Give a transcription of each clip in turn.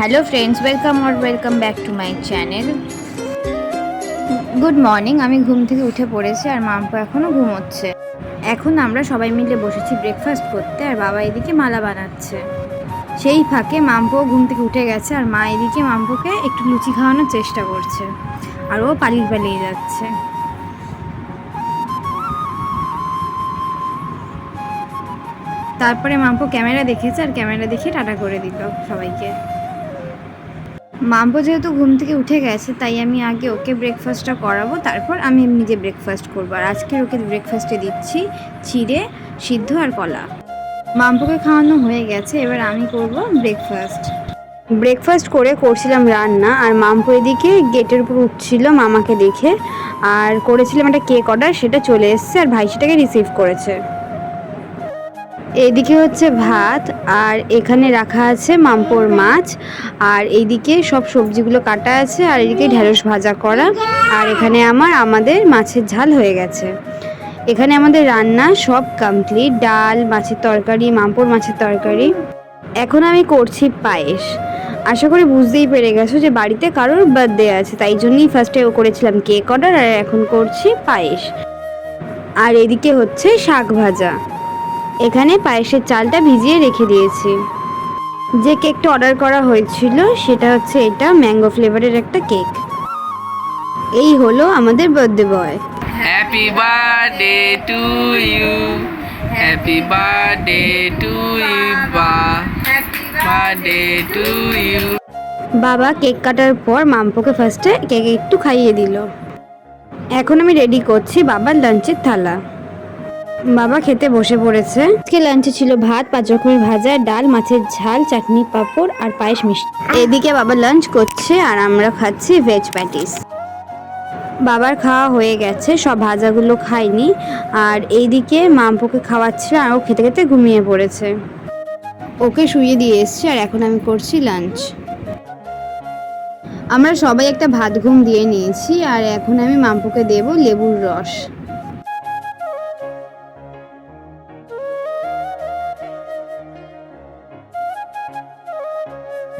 Hello friends welcome or welcome back to my channel good morning আমি ঘুম থেকে উঠে পড়েছি আর মাম্পু এখনও ঘুমোচ্ছে। এখন আমরা সবাই মিলে বসেছি ব্রেকফাস্ট করতে আর বাবা এদিকে মালা বানাচ্ছে। সেই ফাঁকে মাম্পুও ঘুম থেকে উঠে গেছে আর মা এদিকে মাম্পুকে একটু লুচি খাওয়ানোর চেষ্টা করছে। আর ও পালিয়ে পালিয়ে যাচ্ছে। তারপরে মাম্পু ক্যামেরা দেখেছে আর ক্যামেরা দেখে টাটা করে দিল সবাইকে। মাম্পু যেহেতু ঘুম থেকে উঠে গেছে, তাই আমি আগে ওকে ব্রেকফাস্টটা করাবো, তারপর আমি নিজে ব্রেকফাস্ট করব। আর আজকে ওকে ব্রেকফাস্টে দিচ্ছি চিড়ে, সিদ্ধ আর কলা। মাম্পোকে খাওয়ানো হয়ে গেছে, এবার আমি করব ব্রেকফাস্ট ব্রেকফাস্ট করে করছিলাম রান্না, আর মাম্পু এদিকে গেটের উপর উঠছিল মামাকে দেখে, আর করেছিলাম একটা কেক অর্ডার সেটা চলে এসছে, আর ভাই সেটাকে রিসিভ করেছে। এইদিকে হচ্ছে ভাত আর এখানে রাখা আছে মাম্পোর মাছ। আর এইদিকে সব সবজিগুলো কাটা আছে আর এদিকে ঢেঁড়স ভাজা করা। আর এখানে আমার, আমাদের মাছের ঝাল হয়ে গেছে। এখানে আমাদের রান্না সব কমপ্লিট ডাল, মাছের তরকারি, মাম্পোর মাছের তরকারি। এখন আমি করছি পায়েস। আশা করি বুঝতেই পেরে গেছো যে বাড়িতে কারোর বার্থডে আছে, তাই জন্যই ফার্স্টে করেছিলাম কেক অর্ডার আর এখন করছি পায়েস। আর এদিকে হচ্ছে শাক ভাজা। এখানে পায়েসের চালটা ভিজিয়ে রেখে দিয়েছি যে কেকটা অর্ডার করা হয়েছিল সেটা হচ্ছে এটা ম্যাঙ্গো ফ্লেভারের একটা কেক এই হলো আমাদের birthday boy birthday to you. Happy birthday to you, ba. Birthday to you. বাবা কেক কাটার পর মাম্পোকে ফার্স্টে কেক একটু খাইয়ে দিল এখন আমি রেডি করছি বাবার লাঞ্চের থালা বাবা খেতে বসে পড়েছে। আজকে লাঞ্চে ছিল ভাত পাঁচ রকমের ভাজা ডাল মাছের ঝাল চাটনি পাঁপড় আর পায়েস মিষ্টি। এদিকে বাবা লাঞ্চ করছে আর আমরা খাচ্ছি ভেজ প্যাটিস বাবার খাওয়া হয়ে গেছে সব ভাজাগুলো খাইনি। আর এইদিকে মাম্পুকে খাওয়াচ্ছিল আর ও খেতে খেতে ঘুমিয়ে পড়েছে। ওকে শুয়ে দিয়ে এসছি আর এখন আমি করছি লাঞ্চ আমরা সবাই একটা ভাত ঘুম দিয়ে নিয়েছি আর এখন আমি মাম্পুকে দেব লেবুর রস।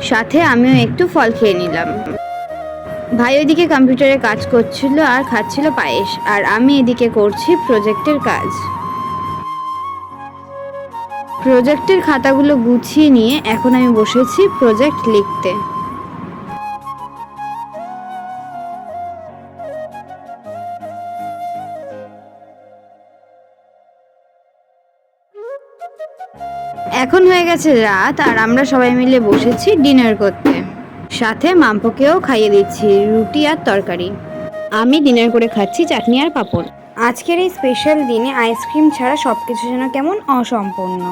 সাথে আমিও একটু ফল খেয়ে নিলাম। ভাই ওইদিকে কম্পিউটারে কাজ করছিল আর খাচ্ছিল পায়েস, আর আমি এদিকে করছি প্রজেক্টের কাজ। প্রজেক্টের খাতাগুলো গুছিয়ে নিয়ে এখন আমি বসেছি প্রজেক্ট লিখতে। এখন হয়ে গেছে রাত আর আমরা সবাই মিলে বসেছি ডিনার করতে। সাথে মাম্পকেও খাইয়ে দিচ্ছি রুটি আর তরকারি। আমি ডিনার করে খাচ্ছি চাটনি আর পাঁপড়। আজকের এই স্পেশাল দিনে আইসক্রিম ছাড়া সব কিছু যেন কেমন অসম্পূর্ণ।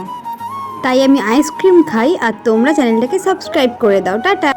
তাই আমি আইসক্রিম খাই আর তোমরা চ্যানেলটাকে সাবস্ক্রাইব করে দাও। টাটা।